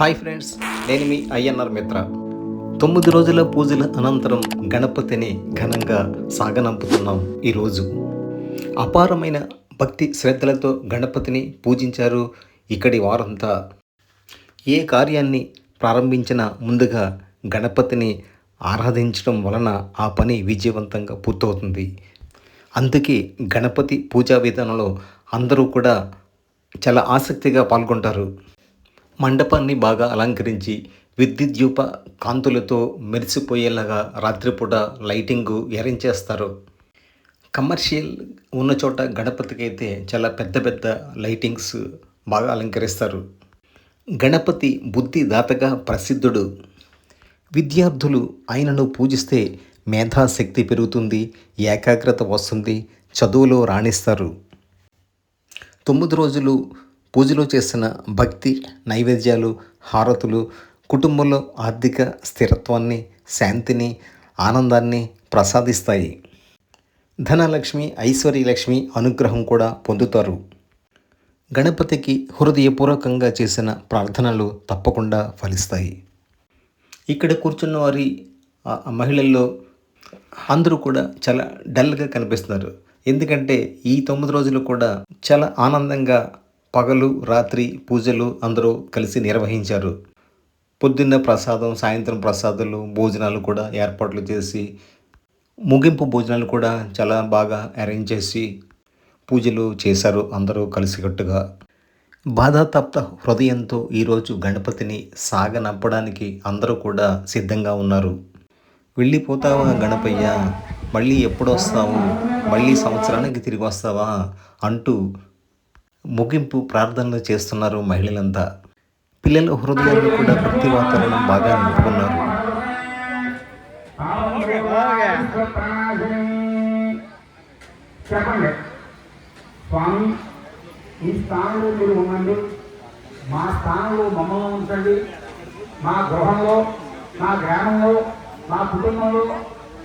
Hi friends నేను మీ INR మిత్ర. తొమ్మిది రోజుల పూజల అనంతరం గణపతిని ఘనంగా సాగనంపుతున్నాం ఈరోజు. అపారమైన భక్తి శ్రద్ధలతో గణపతిని పూజించారు ఇక్కడి వారంతా. ఏ కార్యాన్ని ప్రారంభించినా ముందుగా గణపతిని ఆరాధించడం వలన ఆ పని విజయవంతంగా పూర్తవుతుంది. అందుకే గణపతి పూజా విధానంలో అందరూ కూడా చాలా ఆసక్తిగా పాల్గొంటారు. మండపాన్ని బాగా అలంకరించి విద్యుత్ దీప కాంతులతో మెరిసిపోయేలాగా రాత్రిపూట లైటింగు ఎరించేస్తారు కమర్షియల్ ఉన్న చోట గణపతికి అయితే చాలా పెద్ద పెద్ద లైటింగ్స్ బాగా అలంకరిస్తారు. గణపతి బుద్ధిదాతగా ప్రసిద్ధుడు. విద్యార్థులు ఆయనను పూజిస్తే మేధాశక్తి పెరుగుతుంది ఏకాగ్రత వస్తుంది చదువులో రాణిస్తారు. తొమ్మిది రోజులు పూజలో చేసిన భక్తి నైవేద్యాలు హారతులు కుటుంబంలో ఆర్థిక స్థిరత్వాన్ని శాంతిని ఆనందాన్ని ప్రసాదిస్తాయి. ధనలక్ష్మి ఐశ్వర్యలక్ష్మి అనుగ్రహం కూడా పొందుతారు. గణపతికి హృదయపూర్వకంగా చేసిన ప్రార్థనలు తప్పకుండా ఫలిస్తాయి. ఇక్కడ కూర్చున్న వారి మహిళల్లో అందరూ కూడా చాలా డల్గా కనిపిస్తున్నారు. ఎందుకంటే ఈ తొమ్మిది రోజులు కూడా చాలా ఆనందంగా పగలు రాత్రి పూజలు అందరూ కలిసి నిర్వహించారు. పొద్దున్న ప్రసాదం సాయంత్రం ప్రసాదాలు భోజనాలు కూడా ఏర్పాట్లు చేసి ముగింపు భోజనాలు కూడా చాలా బాగా అరేంజ్ చేసి పూజలు చేశారు అందరూ కలిసికట్టుగా. బాధాతప్త హృదయంతో ఈరోజు గణపతిని సాగనంపడానికి అందరూ కూడా సిద్ధంగా ఉన్నారు. వెళ్ళిపోతావా గణపయ్య? మళ్ళీ ఎప్పుడు వస్తావు మళ్ళీ సంవత్సరానికి తిరిగి వస్తావా అంటూ ముగింపు ప్రార్థనలు చేస్తున్నారు మహిళలంతా. పిల్లల హృదయాల్లో కూడా భక్తి వాతావరణం బాగా నింపుకున్నారు. చెప్పండి. స్వామి ఈ స్థానంలో మీరు ఉండండి. మా స్థానంలో మమ్మల్ని ఉంచండి. మా గృహంలో మా గ్రామంలో మా కుటుంబంలో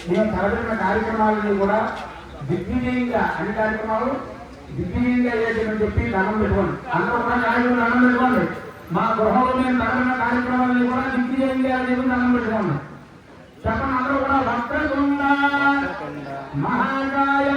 మేము తలపెట్టిన కార్యక్రమాలని కూడా దిగ్విజయంగా అన్ని కార్యక్రమాలు అయ్యేటని చెప్పి దండం పెట్టుకోండి. అందరూ కూడా నాయకులు దండం పెట్టుకోండి. మా గృహంలో మేము తలపెట్టిన కార్యక్రమాలని కూడా అని చెప్పి దండం పెట్టుకోండి. చెప్పండి అందరూ కూడా వక్రతుండ మహాకాయ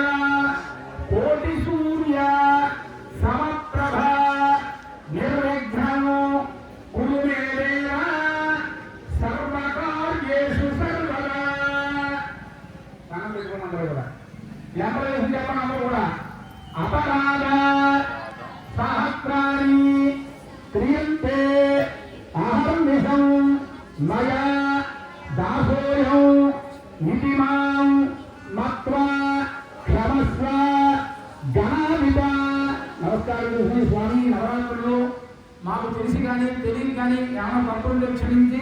ఏమైనా క్షమించి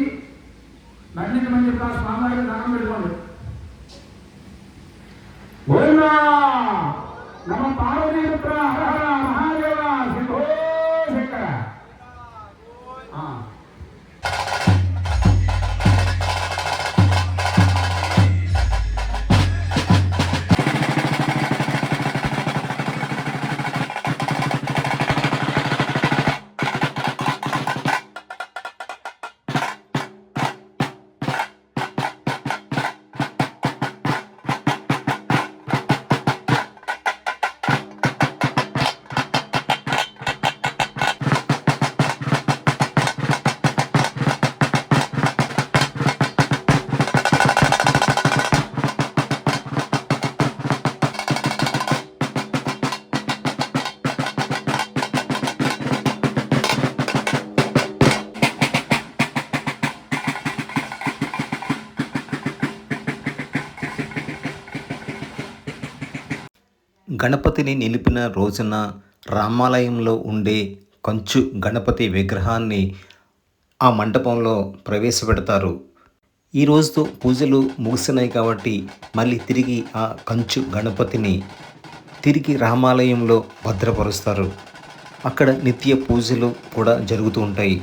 మన్నించమని చెప్పి ఆ స్వామివారికి దానం పెట్టుకోండి. గణపతిని నిలిపిన రోజున రామాలయంలో ఉండే కంచు గణపతి విగ్రహాన్ని ఆ మండపంలో ప్రవేశపెడతారు. ఈ రోజుతో పూజలు ముగిసినాయి కాబట్టి మళ్ళీ తిరిగి ఆ కంచు గణపతిని తిరిగి రామాలయంలో భద్రపరుస్తారు. అక్కడ నిత్య పూజలు కూడా జరుగుతూ ఉంటాయి.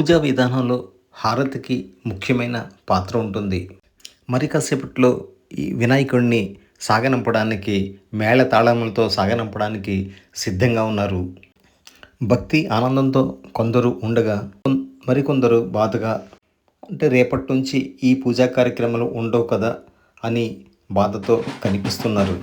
పూజా విధానంలో హారతికి ముఖ్యమైన పాత్ర ఉంటుంది. మరి కాసేపట్లో ఈ వినాయకుడిని సాగనంపడానికి మేళ తాళములతో సాగనంపడానికి సిద్ధంగా ఉన్నారు. భక్తి ఆనందంతో కొందరు ఉండగా మరికొందరు బాధగా అంటే రేపటి నుంచి ఈ పూజా కార్యక్రమాలు ఉండవు కదా అని బాధతో కనిపిస్తున్నారు.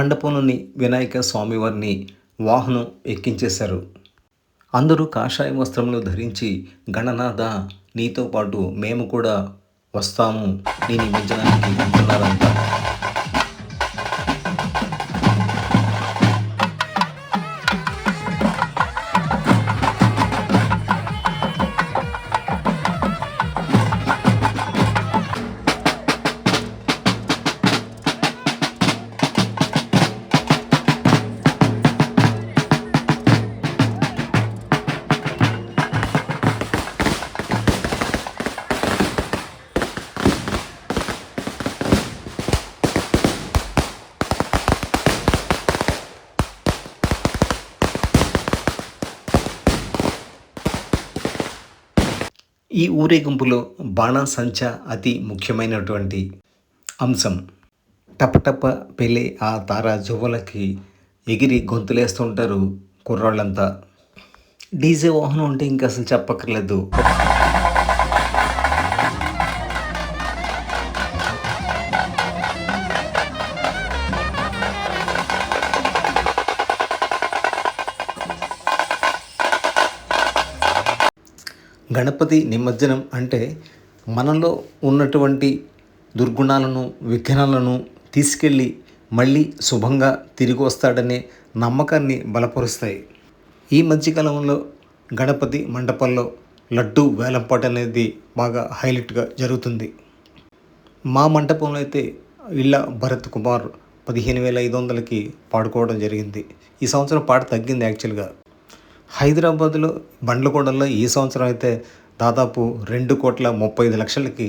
మండపంలోని వినాయక స్వామివారిని వాహనం ఎక్కించేశారు. అందరూ కాషాయ వస్త్రములు ధరించి గణనాథ నీతో పాటు మేము కూడా వస్తాము. నేను మించడానికి అంటున్నారంతా ఈ ఊరేగింపులో బాణాసంచా అతి ముఖ్యమైనటువంటి అంశం. టపటప పెళ్ళి ఆ తార జువ్వలకి ఎగిరి గొంతులేస్తుంటారు కుర్రాళ్ళంతా. డీజే వాహనం అంటే ఇంకా అసలు చెప్పక్కర్లేదు. గణపతి నిమజ్జనం అంటే మనలో ఉన్నటువంటి దుర్గుణాలను విఘ్నాలను తీసుకెళ్ళి మళ్ళీ శుభంగా తిరిగి వస్తాడనే నమ్మకాన్ని బలపరుస్తాయి. ఈ మధ్యకాలంలో గణపతి మండపంలో లడ్డు వేలంపాట అనేది బాగా హైలైట్గా జరుగుతుంది. మా మంటపంలో అయితే ఇళ్ళ భరత్ కుమార్ పదిహేను వేల ఐదు వందలకి పాడుకోవడం జరిగింది. ఈ సంవత్సరం పాట తగ్గింది యాక్చువల్గా. హైదరాబాద్లో బండ్లగూడలో ఈ సంవత్సరం అయితే దాదాపు రెండు కోట్ల ముప్పై ఐదు లక్షలకి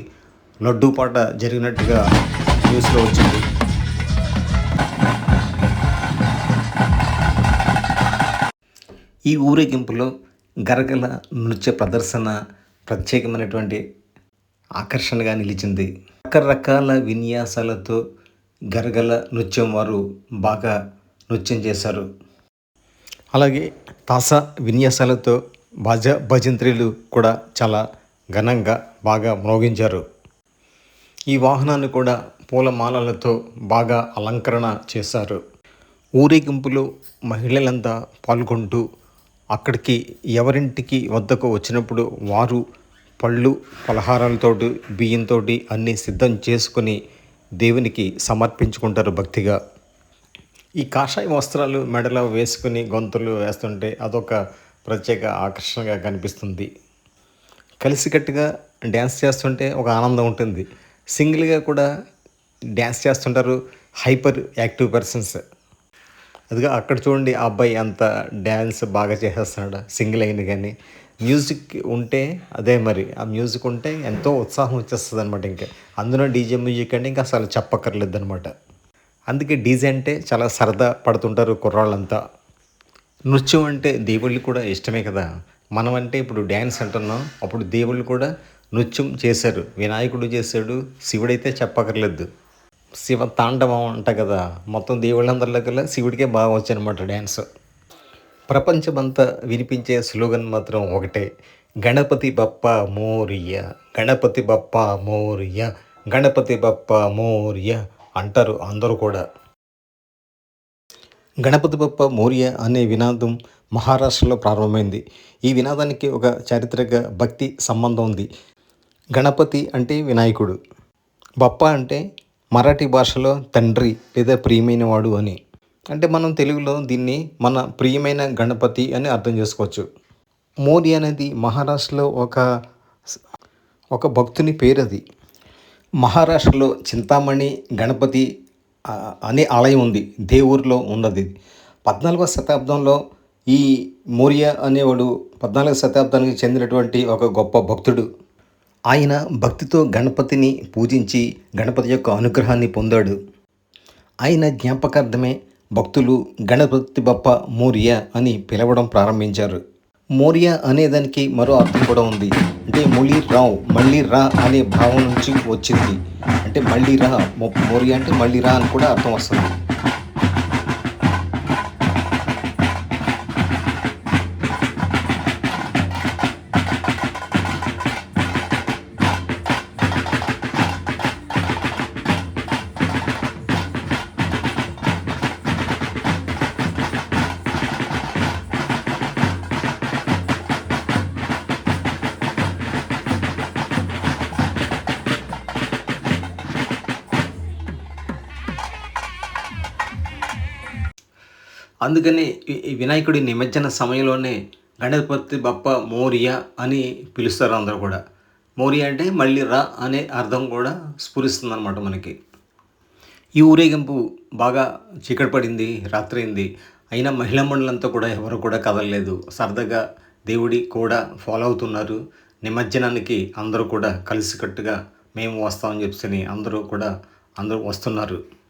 లడ్డూ పాట జరిగినట్టుగా న్యూస్లో వచ్చింది. ఈ ఊరేగింపులో గరగల నృత్య ప్రదర్శన ప్రత్యేకమైనటువంటి ఆకర్షణగా నిలిచింది. రకరకాల విన్యాసాలతో గరగల నృత్యం వారు బాగా నృత్యం చేశారు. అలాగే తాసా విన్యాసాలతో భజ భజంత్రీలు కూడా చాలా ఘనంగా బాగా మ్రోగించారు. ఈ వాహనాన్ని కూడా పూలమాలలతో బాగా అలంకరణ చేశారు. ఊరేగింపులో మహిళలంతా పాల్గొంటూ అక్కడికి ఎవరింటికి వద్దకు వచ్చినప్పుడు వారు పళ్ళు పలహారాలతోటి బియ్యంతో అన్నీ సిద్ధం చేసుకొని దేవునికి సమర్పించుకుంటారు భక్తిగా. ఈ కాషాయం వస్త్రాలు మెడలో వేసుకుని గొంతులు వేస్తుంటే అదొక ప్రత్యేక ఆకర్షణగా కనిపిస్తుంది. కలిసికట్టుగా డ్యాన్స్ చేస్తుంటే ఒక ఆనందం ఉంటుంది. సింగిల్గా కూడా డ్యాన్స్ చేస్తుంటారు హైపర్ యాక్టివ్ పర్సన్స్. అదిగా అక్కడ చూడండి ఆ అబ్బాయి అంత డ్యాన్స్ బాగా చేసేస్తున్నాడు సింగిల్ అయింది కానీ. మ్యూజిక్ ఉంటే అదే మరి. ఆ మ్యూజిక్ ఉంటే ఎంతో ఉత్సాహం వచ్చేస్తుంది అనమాట ఇంకా. అందులో డీజే మ్యూజిక్ అంటే ఇంకా అసలు చెప్పక్కర్లేదు అనమాట అందుకే డీజే అంటే చాలా సరదా పడుతుంటారు కుర్రాళ్ళంతా. నృత్యం అంటే దేవుళ్ళు కూడా ఇష్టమే కదా. మనం అంటే ఇప్పుడు డ్యాన్స్ అంటున్నాం అప్పుడు దేవుళ్ళు కూడా నృత్యం చేశారు. వినాయకుడు చేశాడు శివుడైతే చెప్పక్కర్లేదు. శివ తాండవం అంట కదా. మొత్తం దేవుళ్ళందరిలోకెల్లా శివుడికే బాగా వచ్చనమాట డ్యాన్స్. ప్రపంచమంతా వినిపించే స్లోగన్ మాత్రం ఒకటే. గణపతి బప్ప మోరియ గణపతి బప్ప మోరియ గణపతి బప్ప మోరియ. అంటారు అందరూ కూడా. గణపతి బప్ప మౌర్య అనే వినాదం మహారాష్ట్రలో ప్రారంభమైంది. ఈ వినాదానికి ఒక చారిత్రక భక్తి సంబంధం ఉంది. గణపతి అంటే వినాయకుడు. బప్ప అంటే మరాఠీ భాషలో తండ్రి లేదా ప్రియమైన వాడు అని. అంటే మనం తెలుగులో దీన్ని మన ప్రియమైన గణపతి అని అర్థం చేసుకోవచ్చు. మోరి అనేది మహారాష్ట్రలో ఒక ఒక భక్తుని పేరు అది మహారాష్ట్రలో చింతామణి గణపతి అనే ఆలయం ఉంది. దేవూరులో ఉన్నది. పద్నాలుగవ శతాబ్దంలో ఈ మౌర్య అనేవాడు పద్నాలుగవ శతాబ్దానికి చెందినటువంటి ఒక గొప్ప భక్తుడు. ఆయన భక్తితో గణపతిని పూజించి గణపతి యొక్క అనుగ్రహాన్ని పొందాడు. ఆయన జ్ఞాపకార్థమే భక్తులు గణపతి బప్ప మౌర్య అని పిలవడం ప్రారంభించారు. మౌర్య అనేదానికి మరో అర్థం కూడా ఉంది. అంటే మొలీ రావ్ మళ్ళీ రా అనే భావం నుంచి వచ్చింది. అంటే మళ్ళీ రా మౌర్య అంటే మళ్ళీ రా అని కూడా అర్థం వస్తుంది. అందుకని ఈ- వినాయకుడి నిమజ్జన సమయంలోనే గణపతి బప్ప మోరియా అని పిలుస్తారు అందరూ కూడా. మోరియా అంటే మళ్ళీ రా అనే అర్థం కూడా స్ఫురిస్తుంది అనమాట మనకి. ఈ ఊరేగింపు బాగా చీకటి పడింది రాత్రైంది అయినా మహిళా మండలంతా కూడా ఎవరు కూడా కదలలేదు. సరదాగా దేవుడి కూడా ఫాలో అవుతున్నారు. నిమజ్జనానికి అందరూ కూడా కలిసికట్టుగా మేము వస్తామని చెప్పి అందరూ కూడా అందరూ వస్తున్నారు.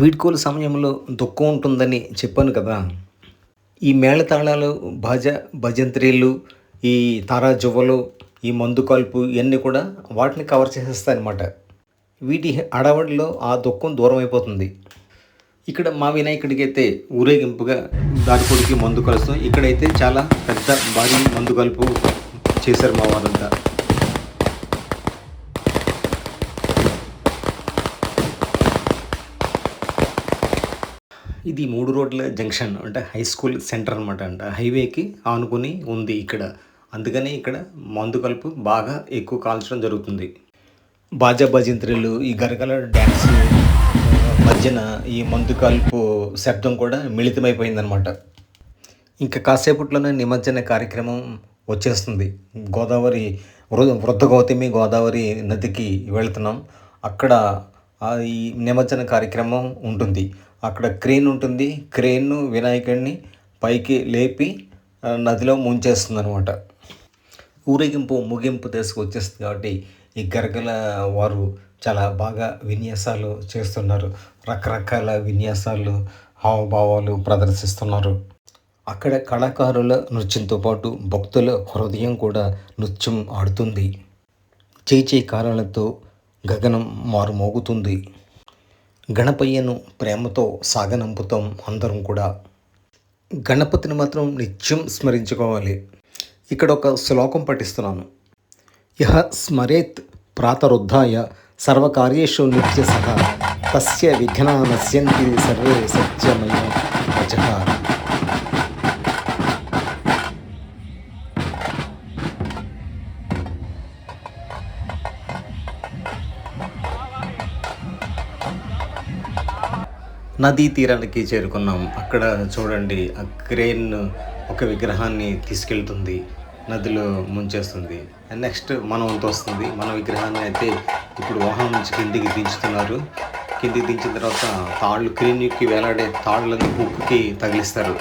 వీడ్కోలు సమయంలో దుఃఖం ఉంటుందని చెప్పాను కదా. ఈ మేళతాళాలు భజ భజంత్రీలు ఈ తారాజువ్వలు ఈ మందు కలుపు ఇవన్నీ కూడా వాటిని కవర్ చేసేస్తాయన్నమాట. వీటి అడవడిలో ఆ దుఃఖం దూరం అయిపోతుంది. ఇక్కడ మా వినాయకుడికి అయితే ఊరేగింపుగా దారిపొడికి మందు కలుస్తాం. ఇక్కడైతే చాలా పెద్ద పెద్ద భారీ మందు కలుపు చేశారు మా వారంతా. ఇది మూడు రోడ్ల జంక్షన్ అంటే హై స్కూల్ సెంటర్ అనమాట అంట. హైవేకి ఆనుకుని ఉంది ఇక్కడ. అందుకనే ఇక్కడ మందు కలుపు బాగా ఎక్కువ కాల్చడం జరుగుతుంది. బాజా బజింత్రులు ఈ గరగల డ్యాన్స్ మధ్యన ఈ మందు కలుపు శబ్దం కూడా మిళితమైపోయిందనమాట ఇంకా కాసేపట్లోనే నిమజ్జన కార్యక్రమం వచ్చేస్తుంది. గోదావరి వృ- వృద్ధ గౌతమి గోదావరి నదికి వెళ్తున్నాం. అక్కడ ఈ నిమజ్జన కార్యక్రమం ఉంటుంది. అక్కడ క్రేన్ ఉంటుంది. క్రేన్ను వినాయకుడిని పైకి లేపి నదిలో ముంచేస్తుంది అనమాట ఊరేగింపు ముగింపు దశకు వచ్చేస్తుంది కాబట్టి ఈ గరగల వారు చాలా బాగా విన్యాసాలు చేస్తున్నారు. రకరకాల విన్యాసాలు హావభావాలు ప్రదర్శిస్తున్నారు. అక్కడ కళాకారుల నృత్యంతో పాటు భక్తుల హృదయం కూడా నృత్యం ఆడుతుంది. చేయి చేయి కారాలతో గగనం మారుమోగుతుంది. గణపయ్యను ప్రేమతో సాగనంపుతాం అందరం కూడా. గణపతిని మాత్రం నిత్యం స్మరించుకోవాలి. ఇక్కడ ఒక శ్లోకం పఠిస్తున్నాను. యహ స్మరేత్ ప్రాతరుద్ధాయ సర్వకార్యేషు నిత్య సహ తస్య విఘ్నా నశ్యంతి సర్వే సత్యమయ వచః నదీ తీరానికి చేరుకున్నాం. అక్కడ చూడండి ఆ క్రేన్ ఒక విగ్రహాన్ని తీసుకెళ్తుంది నదిలో ముంచేస్తుంది. నెక్స్ట్ మన వంతు వస్తుంది. మన విగ్రహాన్ని అయితే ఇప్పుడు వాహనం నుంచి కిందికి దించుతున్నారు. కిందికి దించిన తర్వాత తాళ్ళు క్రేన్ వేలాడే తాళ్ళని హుక్కి తగిలిస్తారు.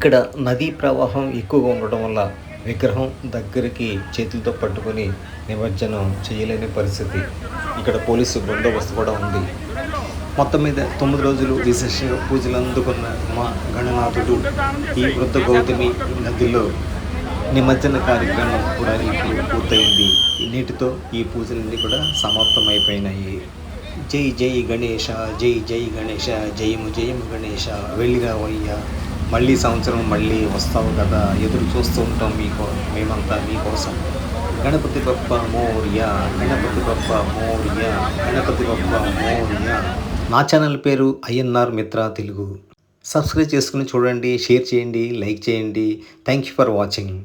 ఇక్కడ నదీ ప్రవాహం ఎక్కువగా ఉండడం వల్ల విగ్రహం దగ్గరికి చేతులతో పట్టుకొని నిమజ్జనం చేయలేని పరిస్థితి. ఇక్కడ పోలీసు బందోబస్తు కూడా ఉంది. మొత్తం మీద తొమ్మిది రోజులు విశేష పూజలు అందుకున్న మా గణనాథుడు ఈ వృద్ధ గౌతమి నదిలో నిమజ్జన కార్యక్రమం కూడా ఇప్పుడు పూర్తయింది. నీటితో ఈ పూజలన్నీ కూడా సమాప్తమైపోయినాయి. జై జై గణేష జై జై గణేష జయము జయము గణేష వెళ్ళిరావయ్యా. మళ్ళీ సంవత్సరం మళ్ళీ వస్తావు కదా ఎదురు చూస్తూ ఉంటాం మీకో మేమంతా మీకోసం గణపతి బప్ప మోర్య గణపతి బప్ప మోర్య గణపతి బప్ప మోర్య. నా ఛానల్ పేరు ఐఎన్ఆర్ మిత్ర తెలుగు. సబ్స్క్రైబ్ చేసుకుని చూడండి షేర్ చేయండి లైక్ చేయండి. Thank you for watching.